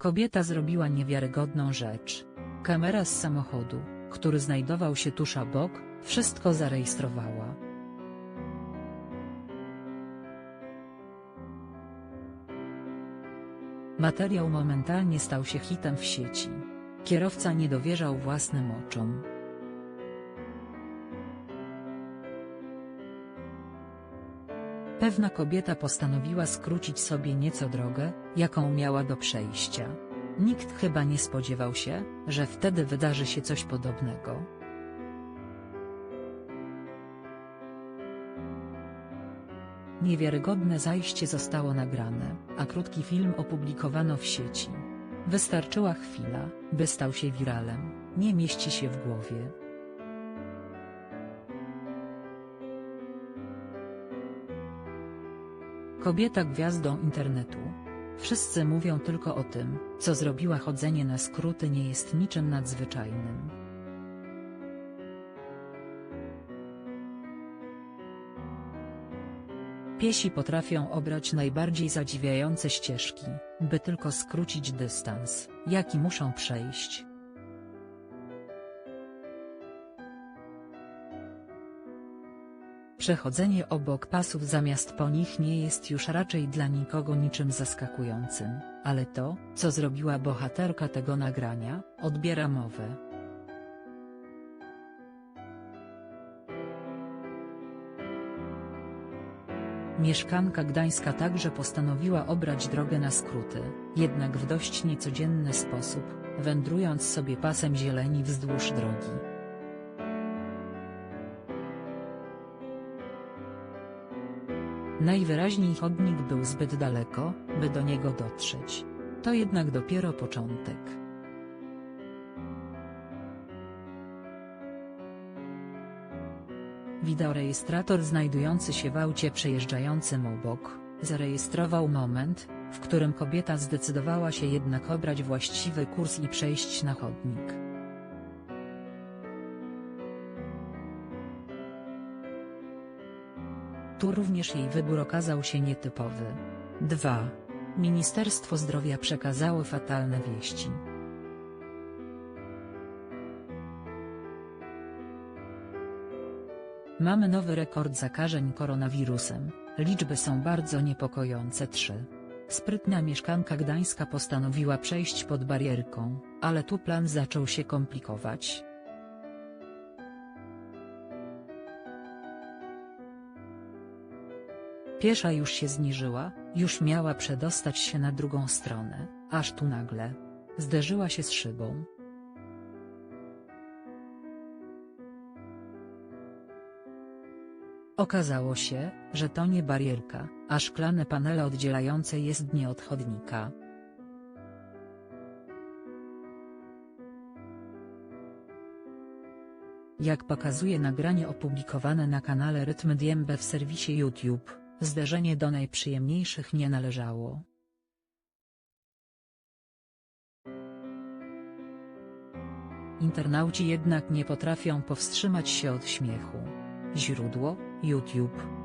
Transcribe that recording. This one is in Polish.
Kobieta zrobiła niewiarygodną rzecz. Kamera z samochodu, który znajdował się tuż obok, wszystko zarejestrowała. Materiał momentalnie stał się hitem w sieci. Kierowca nie dowierzał własnym oczom. Pewna kobieta postanowiła skrócić sobie nieco drogę, jaką miała do przejścia. Nikt chyba nie spodziewał się, że wtedy wydarzy się coś podobnego. Niewiarygodne zajście zostało nagrane, a krótki film opublikowano w sieci. Wystarczyła chwila, by stał się wiralem, nie mieści się w głowie. Kobieta gwiazdą internetu. Wszyscy mówią tylko o tym, co zrobiła chodzenie na skróty nie jest niczym nadzwyczajnym. Piesi potrafią obrać najbardziej zadziwiające ścieżki, by tylko skrócić dystans, jaki muszą przejść. Przechodzenie obok pasów zamiast po nich nie jest już raczej dla nikogo niczym zaskakującym, ale to, co zrobiła bohaterka tego nagrania, odbiera mowę. Mieszkanka Gdańska także postanowiła obrać drogę na skróty, jednak w dość niecodzienny sposób, wędrując sobie pasem zieleni wzdłuż drogi. Najwyraźniej chodnik był zbyt daleko, by do niego dotrzeć. To jednak dopiero początek. Wideorejestrator znajdujący się w aucie przejeżdżającym obok, zarejestrował moment, w którym kobieta zdecydowała się jednak obrać właściwy kurs i przejść na chodnik. Tu również jej wybór okazał się nietypowy. 2. Ministerstwo Zdrowia przekazało fatalne wieści. Mamy nowy rekord zakażeń koronawirusem, liczby są bardzo niepokojące 3. Sprytna mieszkanka Gdańska postanowiła przejść pod barierką, ale tu plan zaczął się komplikować. Piesza już się zniżyła, już miała przedostać się na drugą stronę, aż tu nagle zderzyła się z szybą. Okazało się, że to nie barierka, a szklane panele oddzielające jezdnię od chodnika. Jak pokazuje nagranie opublikowane na kanale Rytm Diembe w serwisie YouTube, zderzenie do najprzyjemniejszych nie należało. Internauci jednak nie potrafią powstrzymać się od śmiechu. Źródło: YouTube.